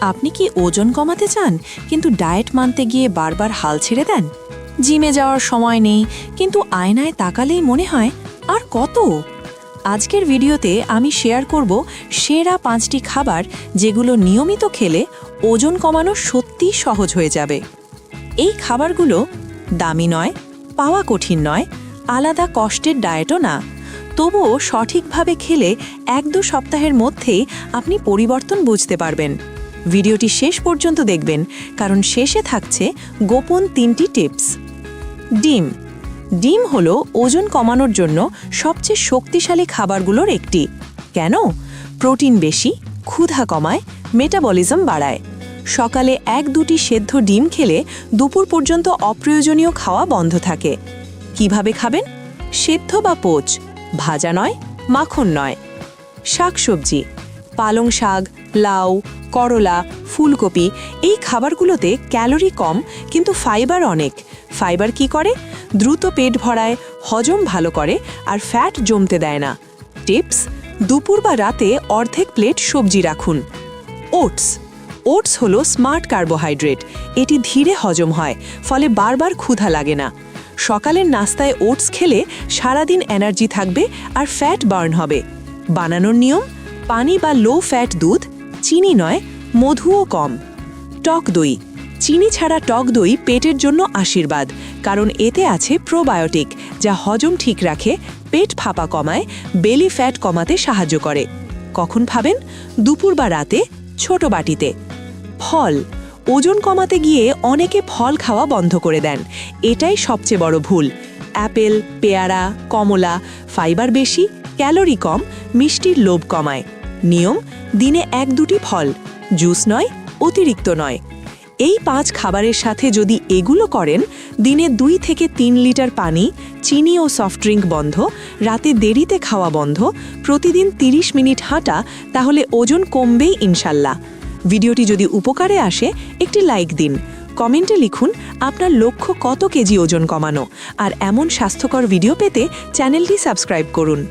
আপনি কি ওজন কমাতে চান? কিন্তু ডায়েট মানতে গিয়ে বারবার হাল ছেড়ে দেন? জিমে যাওয়ার সময় নেই, কিন্তু আয়নায় তাকালেই মনে হয়, আর কত? আজকের ভিডিওতে আমি শেয়ার করব সেরা পাঁচটি খাবার যেগুলো নিয়মিত খেলে ওজন কমানো সত্যিই সহজ হয়ে যাবে। এই খাবারগুলো দামি নয়, পাওয়া কঠিন নয়, আলাদা কষ্টের ডায়েটও না। তবুও সঠিকভাবে খেলে এক দু সপ্তাহের মধ্যেই আপনি পরিবর্তন বুঝতে পারবেন। ভিডিওটি শেষ পর্যন্ত দেখবেন, কারণ শেষে থাকছে গোপন তিনটি টিপস। ডিম। ডিম হল ওজন কমানোর জন্য সবচেয়ে শক্তিশালী খাবারগুলোর একটি। কেন? প্রোটিন বেশি, ক্ষুধা কমায়, মেটাবলিজম বাড়ায়। সকালে এক দুটি সেদ্ধ ডিম খেলে দুপুর পর্যন্ত অপ্রয়োজনীয় খাওয়া বন্ধ থাকে। কীভাবে খাবেন? সেদ্ধ বা পোচ। ভাজা নয়, মাখন নয়। শাকসবজি। পালং শাক, লাউ করলা, ফুলকপি, এই খাবারগুলোতে ক্যালোরি কম, কিন্তু ফাইবার অনেক। ফাইবার কি করে? দ্রুত পেট ভরায়, হজম ভালো করে, আর ফ্যাট জমতে দেয় না। টিপস, দুপুর বা রাতে অর্ধেক প্লেট সবজি রাখুন। ওটস ওটস হলো স্মার্ট কার্বোহাইড্রেট। এটি ধীরে হজম হয়, ফলে বারবার ক্ষুধা লাগে না। সকালের নাস্তায় ওটস খেলে সারাদিন এনার্জি থাকবে আর ফ্যাট বার্ন হবে। বানানোর নিয়ম, পানি বা লো ফ্যাট দুধ চিনি নয়, মধুও কম। টক দই। চিনি ছাড়া টক দই পেটের জন্য আশীর্বাদ, কারণ এতে আছে প্রোবায়োটিক, যা হজম ঠিক রাখে, পেট ফাঁপা কমায়, বেলি ফ্যাট কমাতে সাহায্য করে। কখন ভাবেন? দুপুর বা রাতে, ছোট বাটিতে। ফল। ওজন কমাতে গিয়ে অনেকে ফল খাওয়া বন্ধ করে দেন। এটাই সবচেয়ে বড় ভুল। অ্যাপেল, পেয়ারা, কমলা, ফাইবার বেশি, ক্যালোরি কম, মিষ্টির লোভ কমায়। নিয়ম, দিনে এক দুটি ফল, জুস নয়, অতিরিক্ত নয়। এই পাঁচ খাবারের সাথে যদি এগুলো করেন, দিনে দুই থেকে তিন লিটার পানি, চিনি ও সফট ড্রিঙ্ক বন্ধ, রাতে দেরিতে খাওয়া বন্ধ, প্রতিদিন ৩০ মিনিট হাঁটা, তাহলে ওজন কমবেই ইনশাল্লাহ। ভিডিওটি যদি উপকারে আসে, একটি লাইক দিন। কমেন্টে লিখুন, আপনার লক্ষ্য কত কেজি ওজন কমানো? আর এমন স্বাস্থ্যকর ভিডিও পেতে চ্যানেলটি সাবস্ক্রাইব করুন।